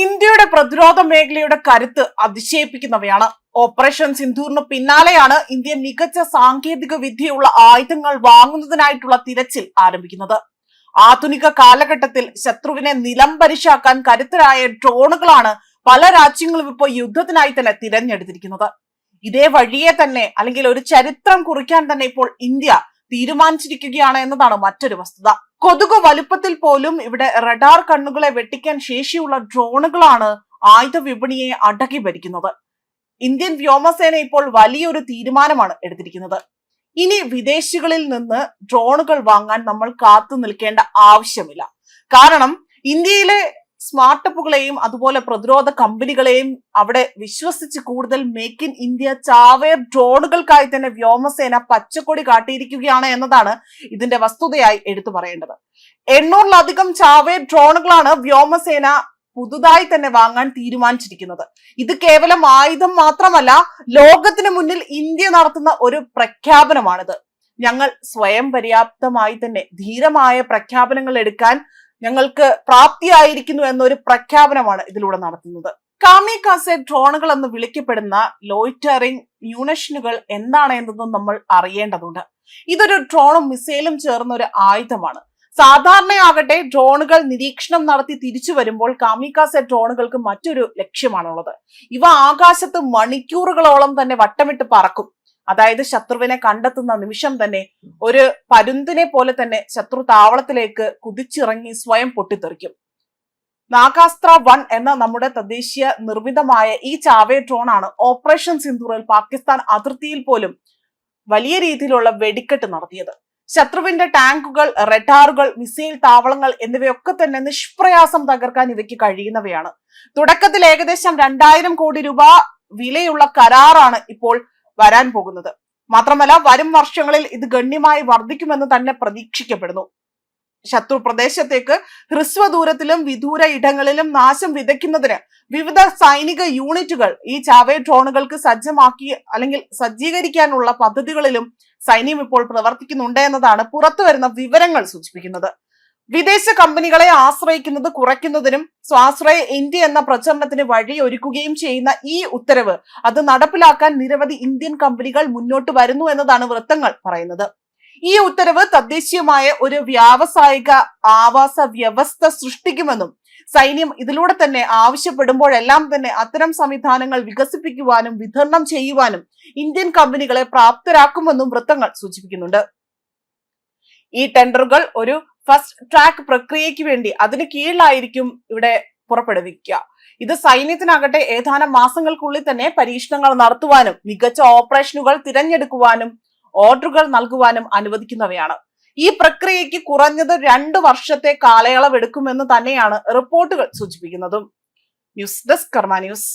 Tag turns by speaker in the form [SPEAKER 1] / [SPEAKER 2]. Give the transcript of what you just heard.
[SPEAKER 1] ഇന്ത്യയുടെ പ്രതിരോധ മേഖലയുടെ കരുത്ത് അതിശയിപ്പിക്കുന്നവയാണ്. ഓപ്പറേഷൻ സിന്ധൂറിന് പിന്നാലെയാണ് ഇന്ത്യ മികച്ച സാങ്കേതിക വിദ്യയുള്ള ആയുധങ്ങൾ വാങ്ങുന്നതിനായിട്ടുള്ള തിരച്ചിൽ ആരംഭിക്കുന്നത്. ആധുനിക കാലഘട്ടത്തിൽ ശത്രുവിനെ നിലംപരിശാക്കാൻ കരുത്തരായ ഡ്രോണുകളാണ് പല രാജ്യങ്ങളും ഇപ്പോൾ യുദ്ധത്തിനായി തന്നെ തിരഞ്ഞെടുത്തിരിക്കുന്നത്. ഇതേ വഴിയെ തന്നെ അല്ലെങ്കിൽ ഒരു ചരിത്രം കുറിക്കാൻ തന്നെ ഇപ്പോൾ ഇന്ത്യ തീരുമാനിച്ചിരിക്കുകയാണ് എന്നതാണ് മറ്റൊരു വസ്തുത. കൊതുക് വലുപ്പത്തിൽ പോലും ഇവിടെ റഡാർ കണ്ണുകളെ വെട്ടിക്കാൻ ശേഷിയുള്ള ഡ്രോണുകളാണ് ആയുധ വിപണിയെ അടക്കി ഭരിക്കുന്നത്. ഇന്ത്യൻ വ്യോമസേന ഇപ്പോൾ വലിയൊരു തീരുമാനമാണ് എടുത്തിരിക്കുന്നത്. ഇനി വിദേശികളിൽ നിന്ന് ഡ്രോണുകൾ വാങ്ങാൻ നമ്മൾ കാത്തു നിൽക്കേണ്ട ആവശ്യമില്ല. കാരണം ഇന്ത്യയിലെ സ്മാർട്ടപ്പുകളെയും അതുപോലെ പ്രതിരോധ കമ്പനികളെയും അവിടെ വിശ്വസിച്ച് കൂടുതൽ മേക്ക് ഇൻ ഇന്ത്യ ചാവേർ ഡ്രോണുകൾക്കായി തന്നെ വ്യോമസേന പച്ചക്കൊടി കാട്ടിയിരിക്കുകയാണ് എന്നതാണ് ഇതിന്റെ വസ്തുതയായി എടുത്തു പറയേണ്ടത്. എണ്ണൂറിലധികം ചാവേർ ഡ്രോണുകളാണ് വ്യോമസേന പുതുതായി തന്നെ വാങ്ങാൻ തീരുമാനിച്ചിരിക്കുന്നത്. ഇത് കേവലം ആയുധം മാത്രമല്ല ലോകത്തിന് മുന്നിൽ ഇന്ത്യ നടത്തുന്ന ഒരു പ്രഖ്യാപനമാണിത്. ഞങ്ങൾ സ്വയം പര്യാപ്തമായി തന്നെ ധീരമായ പ്രഖ്യാപനങ്ങൾ എടുക്കാൻ ഞങ്ങൾക്ക് പ്രാപ്തിയായിരിക്കുന്നു എന്നൊരു പ്രഖ്യാപനമാണ് ഇതിലൂടെ നടത്തുന്നത്. കാമി കാസെ ഡ്രോണുകൾ എന്ന് വിളിക്കപ്പെടുന്ന ലോയിറ്ററിംഗ് മ്യൂണഷനുകൾ എന്താണ് എന്നതും നമ്മൾ അറിയേണ്ടതുണ്ട്. ഇതൊരു ഡ്രോണും മിസൈലും ചേർന്ന ഒരു ആയുധമാണ്. സാധാരണയാകട്ടെ ഡ്രോണുകൾ നിരീക്ഷണം നടത്തി തിരിച്ചു വരുമ്പോൾ കാമിക്കാസെ ഡ്രോണുകൾക്ക് മറ്റൊരു ലക്ഷ്യമാണുള്ളത്. ഇവ ആകാശത്ത് മണിക്കൂറുകളോളം തന്നെ വട്ടമിട്ട് പറക്കും. അതായത് ശത്രുവിനെ കണ്ടെത്തുന്ന നിമിഷം തന്നെ ഒരു പരുന്തിനെ പോലെ തന്നെ ശത്രു താവളത്തിലേക്ക് കുതിച്ചിറങ്ങി സ്വയം പൊട്ടിത്തെറിക്കും. നാഗാസ്ത്ര വൺ എന്ന നമ്മുടെ തദ്ദേശീയ നിർമ്മിതമായ ഈ ചാവേ ഡ്രോൺ ആണ് ഓപ്പറേഷൻ സിന്ധൂറിൽ പാകിസ്ഥാൻ അതിർത്തിയിൽ പോലും വലിയ രീതിയിലുള്ള വെടിക്കെട്ട് നടത്തിയത്. ശത്രുവിന്റെ ടാങ്കുകൾ റെഡാറുകൾ മിസൈൽ താവളങ്ങൾ എന്നിവയൊക്കെ തന്നെ നിഷ്പ്രയാസം തകർക്കാൻ ഇവയ്ക്ക് കഴിയുന്നവയാണ്. തുടക്കത്തിൽ ഏകദേശം രണ്ടായിരം കോടി രൂപ വിലയുള്ള കരാറാണ് ഇപ്പോൾ വരാൻ പോകുന്നത്. മാത്രമല്ല വരും വർഷങ്ങളിൽ ഇത് ഗണ്യമായി വർദ്ധിക്കുമെന്ന് തന്നെ പ്രതീക്ഷിക്കപ്പെടുന്നു. ശത്രു പ്രദേശത്തേക്ക് ഹ്രസ്വ ദൂരത്തിലും വിദൂര ഇടങ്ങളിലും നാശം വിതയ്ക്കുന്നതിന് വിവിധ സൈനിക യൂണിറ്റുകൾ ഈ ചാവേ ഡ്രോണുകൾക്ക് സജ്ജമാക്കി അല്ലെങ്കിൽ സജ്ജീകരിക്കാനുള്ള പദ്ധതികളിലും സൈന്യം ഇപ്പോൾ പ്രവർത്തിക്കുന്നുണ്ട് എന്നതാണ് പുറത്തു വരുന്ന വിവരങ്ങൾ സൂചിപ്പിക്കുന്നത്. വിദേശ കമ്പനികളെ ആശ്രയിക്കുന്നത് കുറയ്ക്കുന്നതിനും സ്വാശ്രയ ഇന്ത്യ എന്ന പ്രചരണത്തിന് വഴി ഒരുക്കുകയും ചെയ്യുന്ന ഈ ഉത്തരവ് അത് നടപ്പിലാക്കാൻ നിരവധി ഇന്ത്യൻ കമ്പനികൾ മുന്നോട്ട് വരുന്നു എന്നതാണ് വൃത്തങ്ങൾ പറയുന്നത്. ഈ ഉത്തരവ് തദ്ദേശീയമായ ഒരു വ്യാവസായിക ആവാസ വ്യവസ്ഥ സൃഷ്ടിക്കുമെന്നും സൈന്യം ഇതിലൂടെ തന്നെ ആവശ്യപ്പെടുമ്പോഴെല്ലാം തന്നെ അത്തരം സംവിധാനങ്ങൾ വികസിപ്പിക്കുവാനും വിതരണം ചെയ്യുവാനും ഇന്ത്യൻ കമ്പനികളെ പ്രാപ്തരാക്കുമെന്നും വൃത്തങ്ങൾ സൂചിപ്പിക്കുന്നുണ്ട്. ഈ ടെൻഡറുകൾ ഒരു ഫസ്റ്റ് ട്രാക്ക് പ്രക്രിയയ്ക്ക് വേണ്ടി അതിന് കീഴിലായിരിക്കും ഇവിടെ പുറപ്പെടുവിക്കുക. ഇത് സൈന്യത്തിനാകട്ടെ ഏതാനും മാസങ്ങൾക്കുള്ളിൽ തന്നെ പരീക്ഷണങ്ങൾ നടത്തുവാനും മികച്ച ഓപ്പറേഷനുകൾ തിരഞ്ഞെടുക്കുവാനും ഓർഡറുകൾ നൽകുവാനും അനുവദിക്കുന്നവയാണ്. ഈ പ്രക്രിയയ്ക്ക് കുറഞ്ഞത് രണ്ട് വർഷത്തെ കാലയളവ് എടുക്കുമെന്ന് തന്നെയാണ് റിപ്പോർട്ടുകൾ സൂചിപ്പിക്കുന്നതും. News desk Karma news.